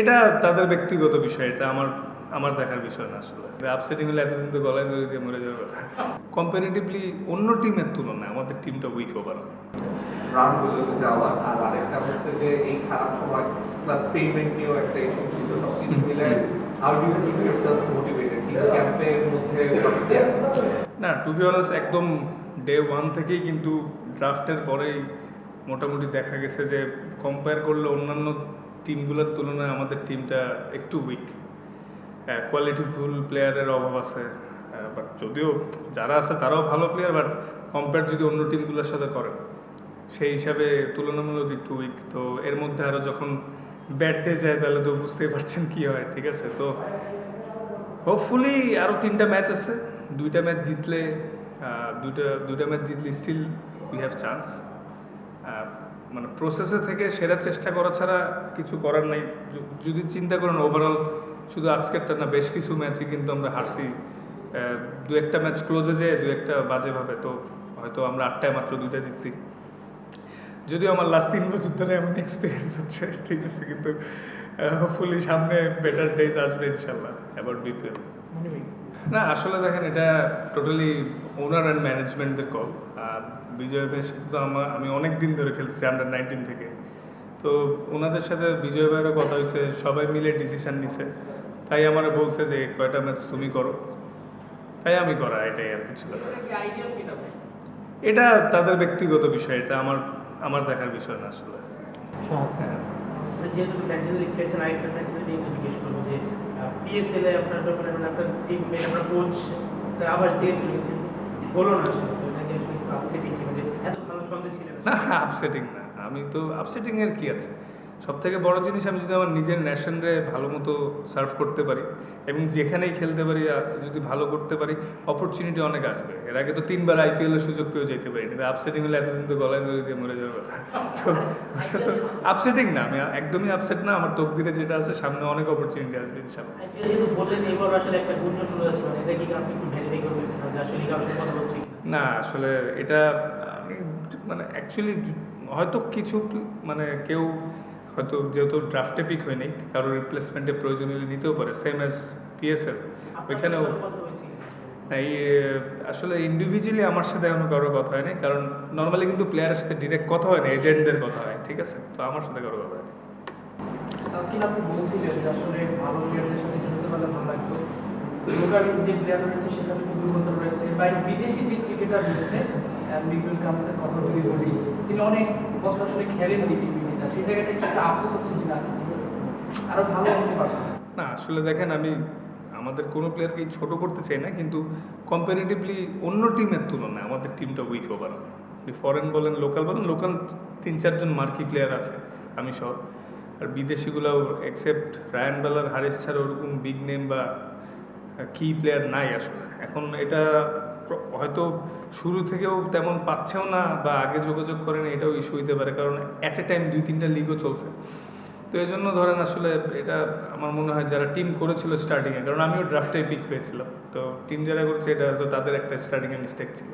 এটা তাদের ব্যক্তিগত বিষয় এটা আমার আমার দেখার বিষয় না আসলে। আপসেটিং হলে এতদিন তো গলায় ধরে দিয়ে মরে যাবে কথা। কম্পারেটিভলি অন্য টিমের তুলনায় আমাদের টিমটা উইক ওভারঅল রানগুলোতে যাওয়া আর আরেকটা হচ্ছে যে এই খারাপ সময় প্লাস পেমেন্ট নিয়েও একটা ইস্যু ছিল সবকিছু মিলে how do you keep yourself motivated team ক্যাম্পের মধ্যে না টু বি একদম ডে ওয়ান থেকেই কিন্তু ড্রাফটের পরেই মোটামুটি দেখা গেছে যে কম্পেয়ার করলে অন্যান্য টিমগুলোর তুলনায় আমাদের টিমটা একটু উইক কোয়ালিটিফুল প্লেয়ারের অভাব আছে। বাট যদিও যারা আছে তারাও ভালো প্লেয়ার বাট কম্পেয়ার যদি অন্য টিমগুলোর সাথে করেন সেই হিসাবে তুলনামূলক একটু উইক তো এর মধ্যে আরও যখন ব্যাট ডে যায়, তাহলে তো বুঝতেই পারছেন কী হয়, ঠিক আছে? তো হোপফুলি আরও তিনটা ম্যাচ আছে। দুইটা ম্যাচ জিতলে দুইটা দুইটা ম্যাচ জিতলে স্টিল উই হ্যাভ চান্স মানে প্রসেসে থেকে সেরা চেষ্টা করা ছাড়া কিছু করার নাই। যদি চিন্তা করেন ওভারঅল শুধু আজকেরটা না বেশ কিছু ম্যাচই কিন্তু আমরা হারছি। দু একটা ম্যাচ ক্লোজে যেয়ে দু একটা বাজেভাবে। তো হয়তো আমরা আটটায় মাত্র দুইটা জিতছি। যদিও আমার লাস্ট তিন বছর ধরে এমন এক্সপিরিয়েন্স হচ্ছে ঠিক আছে কিন্তু হোপফুলি সামনে বেটার ডেজ আসবে ইনশাল্লাহ অ্যাবাউট বিপিএল না আসলে দেখেন এটা টোটালি ওনার অ্যান্ড ম্যানেজমেন্টদের কল আর বিজয় ভাইয়ের সাথে তো আমার আমি অনেক দিন ধরে খেলছি আন্ডার নাইনটিন থেকে। তো ওনাদের সাথে বিজয় ভাইয়েরও কথা হয়েছে সবাই মিলে ডিসিশন নিছে। তাই আমার বলছে যে কয়টা ম্যাচ তুমি করো? তাই আমি করা এটাই আর কিছু এটা তাদের ব্যক্তিগত বিষয় এটা আমার আমার দেখার বিষয় না আসলে। হ্যাঁ। যেহেতু ফ্র্যাঞ্চাইজি লিগ খেলছেন আরেকটা ফ্র্যাঞ্চাইজি নিয়ে জিজ্ঞেস করব যে পিএসএল এ আপনার ব্যাপারে মানে আপনার টিম আপনার কোচ আবাস হলো না আপসেটিং ছন্দে না আপসেটিং না। আমি তো আপসেটিং এর কি আছে? সব থেকে বড় জিনিস আমি যদি আমার নিজের ন্যাশনরে ভালো মতো সার্ভ করতে পারি এবং যেখানেই খেলতে পারি যদি ভালো করতে পারি অপরচুনিটি অনেক আসবে। এর আগে তো তিনবার আইপিএলের সুযোগ পেয়েও যেতে পারি কিন্তু আপসেটিং হলে এতদিন তো গলায় ধরে দিয়ে মরে যাবে তো ওটা তো আপসেটিং না আমি একদমই আপসেট না। আমার তকদিরে যেটা আছে সামনে অনেক অপরচুনিটি আসবে যাচ্ছে মানে না আসলে এটা আমি মানে অ্যাকচুয়ালি হয়তো কিছু মানে কেউ হয়তো যেহেতু ড্রাফটে পিক হয়নি কারোর রিপ্লেসমেন্টের প্রয়োজন হলে নিতেও পারে সেম অ্যাজ পিএসএল ওইখানেও এই আসলে ইন্ডিভিজুয়ালি আমার সাথে এখনও কারোর কথা হয়নি কারণ নর্মালি কিন্তু প্লেয়ারের সাথে ডিরেক্ট কথা হয় না এজেন্টদের কথা হয় ঠিক আছে? তো আমার সাথে কারও কথা হয়নি। আপনি বলছিলেন যে আসলে ভালো প্লেয়ারদের সাথে খেলতে পারলে ভালো লাগতো। লোকাল যে প্লেয়ার রয়েছে সেখানে খুব দুর্বলতা রয়েছে বা বিদেশি যে ক্রিকেটার রয়েছে কামসের কথা যদি বলি তিনি অনেক বছর আসলে খেলেন টি টোয়েন্টিটা সেই জায়গাটা কি একটা আফসোস হচ্ছে ভালো না, আসলে দেখেন, আমি আমাদের কোনো প্লেয়ারকেই ছোট করতে চাই না, কিন্তু কম্পারেটিভলি অন্য টিমের তুলনায় আমাদের টিমটা উইক ওভারঅল ফরেন বলেন লোকাল বলেন লোকাল তিন, চারজন মার্কি প্লেয়ার আছে, আমি সহ। আর বিদেশিগুলোও এক্সেপ্ট রায়ান বেলার হারিস ছাড়া ওরকম বিগ নেম বা কি প্লেয়ার নাই আসলে। এখন এটা হয়তো শুরু থেকেও তেমন পাচ্ছেও না বা আগে যোগাযোগ করেন, এটাও ইস্যু হইতে পারে। কারণ অ্যাট এ টাইম দুই তিনটা লিগও চলছে। তো এই জন্য ধরেন আসলে এটা আমার মনে হয় যারা টিম করেছিল স্টার্টিংয়ে কারণ আমিও ড্রাফটে পিক হয়েছিলাম। তো টিম যারা করছে, এটা হয়তো তাদের একটা স্টার্টিংয়ে মিস্টেক ছিল।